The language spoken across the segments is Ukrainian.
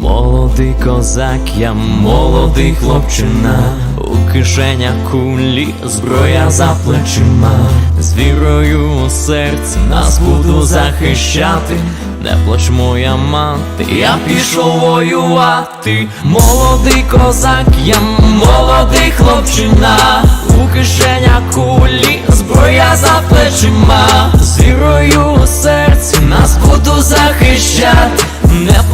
Молодий козак, я молодий хлопчина, у кишенях кулі, зброя за плечима, з вірою у серці нас буду захищати, не плач моя мати, я пішов воювати, молодий козак, я молодий хлопчина, у кишенях кулі, зброя за плечима, з вірою у серці нас буду захищати.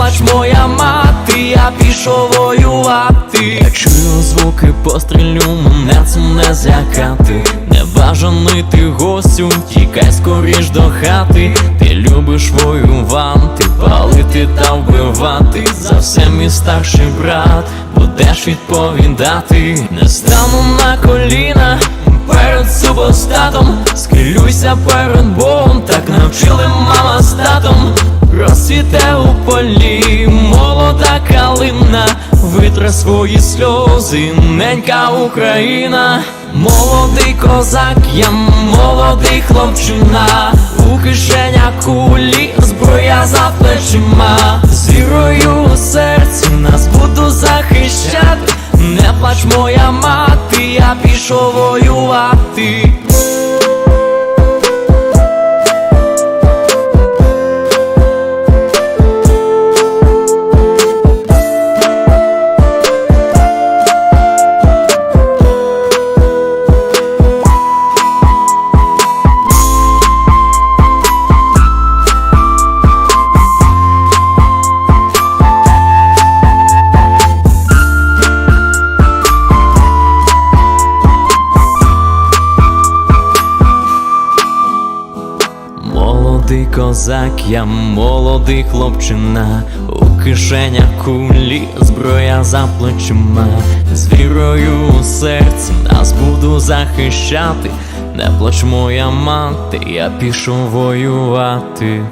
Плач моя мати, я пішов воювати. Я чую звуки пострілю, мене цим не злякати. Небажаний ти гостю, тікай скоріш до хати. Ти любиш воювати, палити та вбивати. За все мій старший брат, будеш відповідати. Не стану на коліна. Перед супостатом схилюйся перед Богом, так навчили мама з татом. Розцвіте у полі, молода калина, витре свої сльози, ненька Україна, молодий козак, я молодий хлопчина, у кишенях кулі, зброя за плечима, з вірою у серці нас буду захищати, не плач моя мати, я пішов воювати. Молодий козак, я молодий хлопчина, у кишенях кулі, зброя за плечима, з вірою у серці нас буду захищати, не плач моя мати, я пішу воювати.